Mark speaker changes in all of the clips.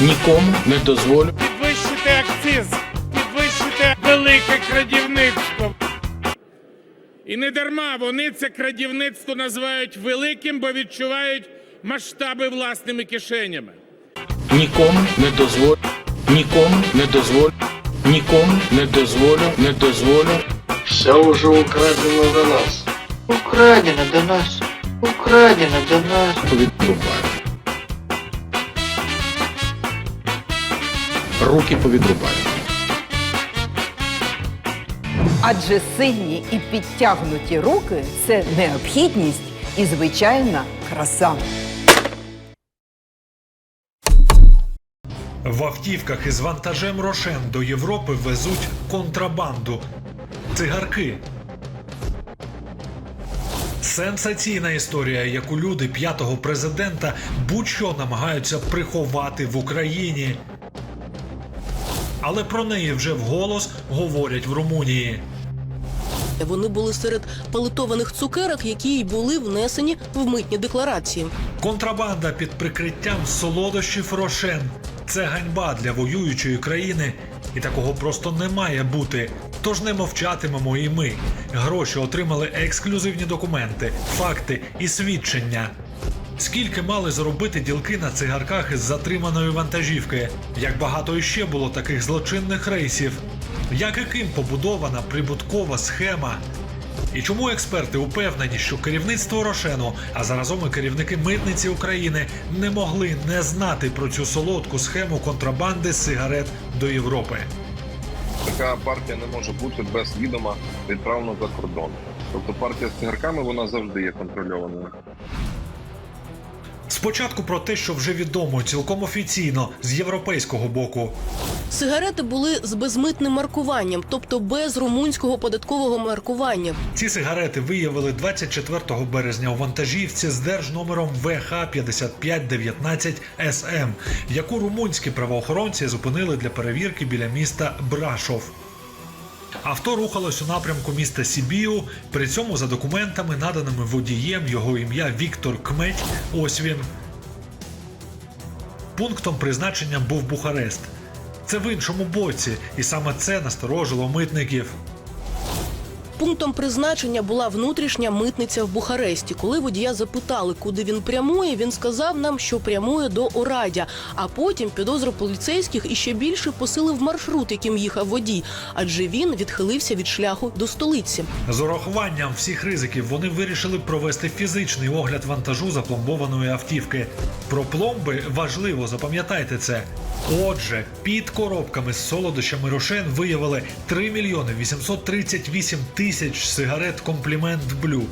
Speaker 1: Нікому не дозволю.
Speaker 2: підвищити акциз, підвищити велике крадівництво. І не дарма вони це крадівництво називають великим, бо відчувають масштаби власними кишенями.
Speaker 1: Нікому не дозволю. Нікому не дозволю. Нікому не дозволю. Не дозволю.
Speaker 3: Все уже украдено до нас.
Speaker 4: Украдено до нас. Украдено до нас.
Speaker 1: Повідрубаю. Руки повідрубаю.
Speaker 5: Адже сильні і підтягнуті руки це необхідність і звичайна краса.
Speaker 6: В автівках із вантажем Рошен до Європи везуть контрабанду цигарки. Сенсаційна історія, яку люди п'ятого президента будь-що намагаються приховати в Україні. Але про неї вже вголос говорять в Румунії.
Speaker 7: Вони були серед палитованих цукерок, які й були внесені в митні декларації.
Speaker 6: Контрабанда під прикриттям солодощів Рошен. Це ганьба для воюючої країни, і такого просто не має бути. Тож не мовчатимемо і ми. Гроші отримали ексклюзивні документи, факти і свідчення. Скільки мали заробити ділки на цигарках із затриманої вантажівки? Як багато іще було таких злочинних рейсів? Як і ким побудована прибуткова схема? І чому експерти упевнені, що керівництво Рошену, а заразом і керівники митниці України не могли не знати про цю солодку схему контрабанди сигарет до Європи?
Speaker 8: така партія не може бути без відома відправлена за кордон. Тобто партія з цигарками вона завжди є контрольованою.
Speaker 6: Спочатку про те, що вже відомо цілком офіційно з європейського боку.
Speaker 7: Сигарети були з безмитним маркуванням, тобто без румунського податкового маркування.
Speaker 6: Ці сигарети виявили 24 березня у вантажівці з держномером ВХ 5519 СМ, яку румунські правоохоронці зупинили для перевірки біля міста Брашов. Авто рухалось у напрямку міста Сібію. При цьому за документами, наданими водієм, його ім'я Віктор Кметь. Ось він. Пунктом призначення був Бухарест. Це в іншому боці, і саме це насторожило митників.
Speaker 7: Пунктом призначення була внутрішня митниця в Бухаресті. Коли водія запитали, куди він прямує, він сказав нам, що прямує до Орадя. А потім підозру поліцейських іще більше посилив маршрут, яким їхав водій, адже він відхилився від шляху до столиці.
Speaker 6: З урахуванням всіх ризиків вони вирішили провести фізичний огляд вантажу запломбованої автівки. Про пломби важливо, запам'ятайте це. Отже, під коробками з солодощами Рошен виявили 3 мільйони 838 тисяч сигарет Комплімент Блю,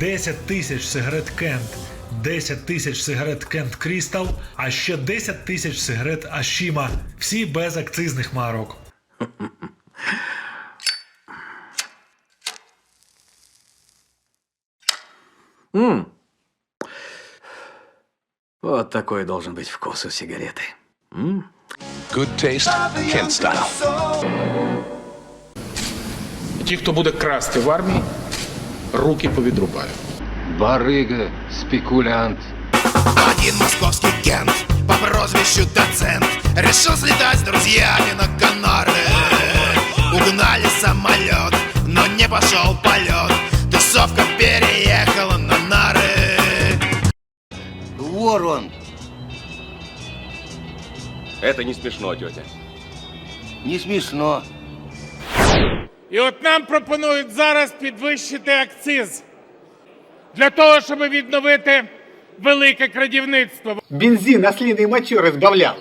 Speaker 6: 10 тисяч сигарет Кент, 10 тисяч сигарет Кент Крістал, а ще 10 тисяч сигарет Ашіма. Всі без акцизних марок.
Speaker 9: Вот такой должен быть вкус у сигареты.
Speaker 10: Good taste, Kent style.
Speaker 1: Ті, хто буде красти в армії, руки повідрубаю.
Speaker 3: Барыга, спекулянт.
Speaker 10: Один московский кент по прозвищу Доцент Решил слетать с друзьями на Канары Угнали самолет, но не пошел полет Тусовка переехала на нары
Speaker 3: Вор он.
Speaker 9: Это не смешно, тетя.
Speaker 3: Не смешно.
Speaker 2: І от нам пропонують зараз підвищити акциз для того, щоб відновити велике крадівництво.
Speaker 11: Бензин ослиной мочой разбавлял.